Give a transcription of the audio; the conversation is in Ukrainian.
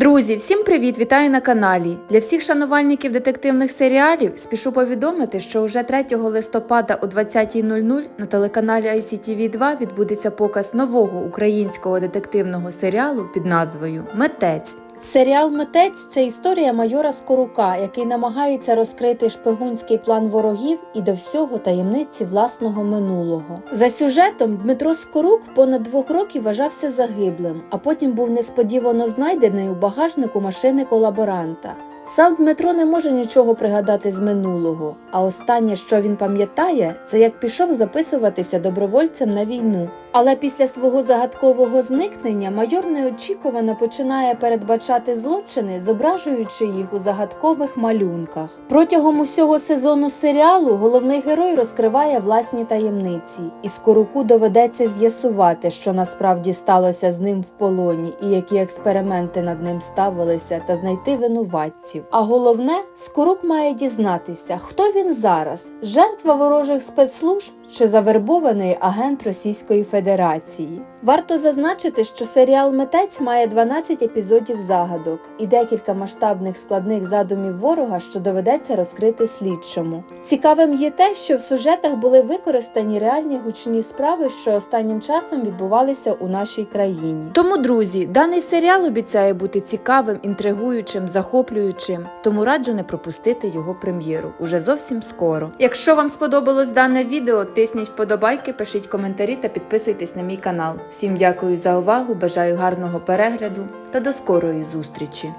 Друзі, всім привіт! Вітаю на каналі. Для всіх шанувальників детективних серіалів спішу повідомити, що уже 3 листопада о 20.00 на телеканалі ICTV 2 відбудеться показ нового українського детективного серіалу під назвою Метець. Серіал Митець це історія майора Скорука, який намагається розкрити шпигунський план ворогів і до всього таємниці власного минулого. За сюжетом Дмитро Скорук понад двох років вважався загиблим, а потім був несподівано знайдений у багажнику машини колаборанта. Сам Дмитро не може нічого пригадати з минулого, а останнє, що він пам'ятає, це як пішов записуватися добровольцем на війну. Але після свого загадкового зникнення майор неочікувано починає передбачати злочини, зображуючи їх у загадкових малюнках. Протягом усього сезону серіалу головний герой розкриває власні таємниці, і скоруку доведеться з'ясувати, що насправді сталося з ним в полоні, і які експерименти над ним ставилися, та знайти винуватців. А головне, скорук має дізнатися, хто він зараз жертва ворожих спецслужб чи завербований агент Російської Федерації. Варто зазначити, що серіал Митець має 12 епізодів загадок і декілька масштабних складних задумів ворога, що доведеться розкрити слідчому. Цікавим є те, що в сюжетах були використані реальні гучні справи, що останнім часом відбувалися у нашій країні. Тому, друзі, даний серіал обіцяє бути цікавим, інтригуючим, захоплюючим, тому раджу не пропустити його прем'єру уже зовсім скоро. Якщо вам сподобалось дане відео, тисніть вподобайки, пишіть коментарі та підписуйтесь на мій канал. Всім дякую за увагу, бажаю гарного перегляду та до скорої зустрічі!